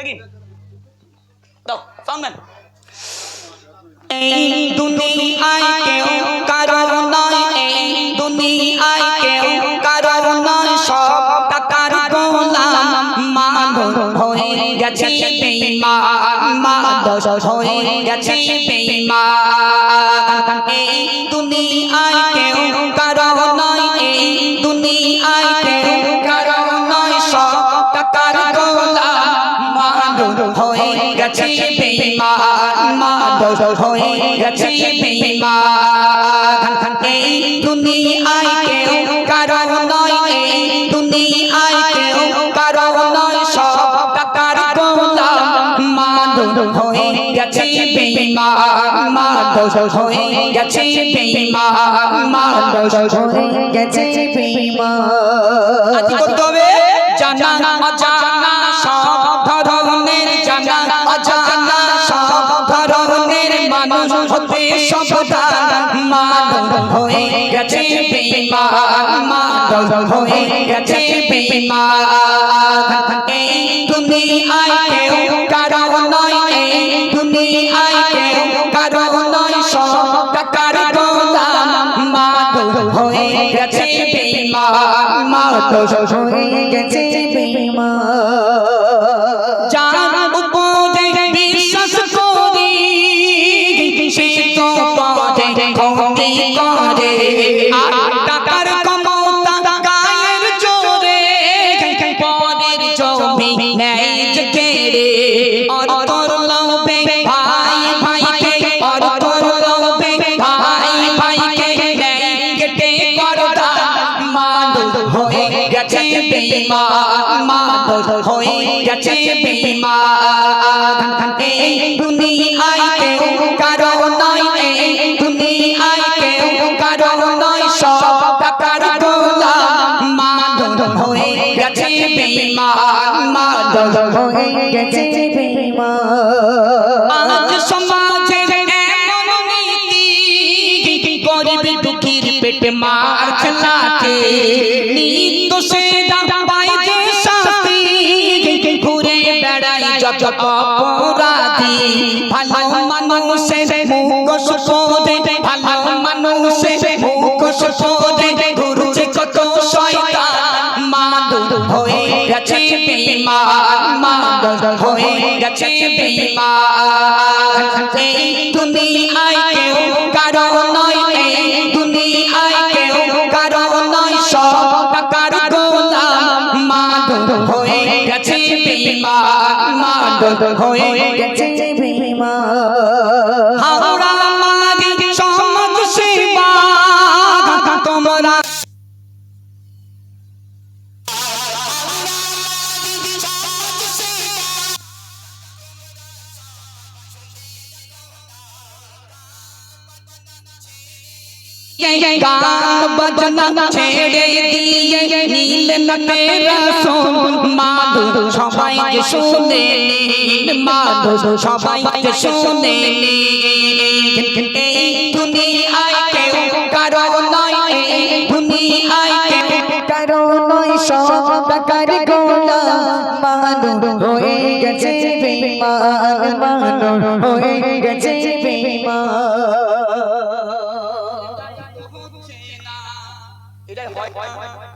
দেখি দাও sound man এই দুনিয়ায় কেউ নয় এই কেউ নয় সব টাকার গোলাম মাদর হয়ে গেছে, বেঈমান মাদর হয়ে গেছে এই গেছে বেঈমান মাদর হয়ে গেছে বেঈমান এই দুনিয়ায় কেউ কারও নয় এই দুনিয়ায় কেউ কারও নয় সব টাকার গোলাম মাদর হয়ে গেছে বেঈমান হতে সাবধান মাদর হয়ে গেছে বেঈমান মাদর হয়ে গেছে বেঈমান এই দুনিয়ায় কেউ কারও নয় এই দুনিয়ায় কেউ কারও নয় সব টাকার গোলাম মাদর হয়ে গেছে বেঈমান মাদর হয়ে গেছে বেঈমান হয়ে গেছে বেঈমান মাদুর হয়ে গেছে বেঈমান এই দুনিয়ায় কেউ কারও নয় এই দুনিয়ায় কেউ কারও নয় সব টাকার গোলাম মাদুর হয়ে গেছে বেঈমান মাদুর হয়ে গেছে আজ পেটে মাছ লাগে নির্দোষে পায় যে শাস্তি, ঘুরে বেড়াই যত অপরাধী। ভালো মানুষের মুখ সুপদে ভালো মানুষের মুখ সুপদে ঘুরছে কত শয়তান। মাদুর হয়ে গেছে বেঈমান মাদুর হয়ে গেছে বেঈমান। এই দুনিয়ায় হয়ে গেছে হাওড়া মারি সমাজ সেবা তোমরা গান বাজনা ছেড়ে দিয়ে নীল নটে রসুন মাদু সবাই যে শুনে মাদু সবাই যে শুনে। এই দুনিয়ায় কেউ কারও নয় এই দুনিয়ায় কেউ কারও নয় সব টাকার গোলা মানুষ হয়ে গেছে বেমান মানুষ হয়ে গেছে বেমান এটাই হয়।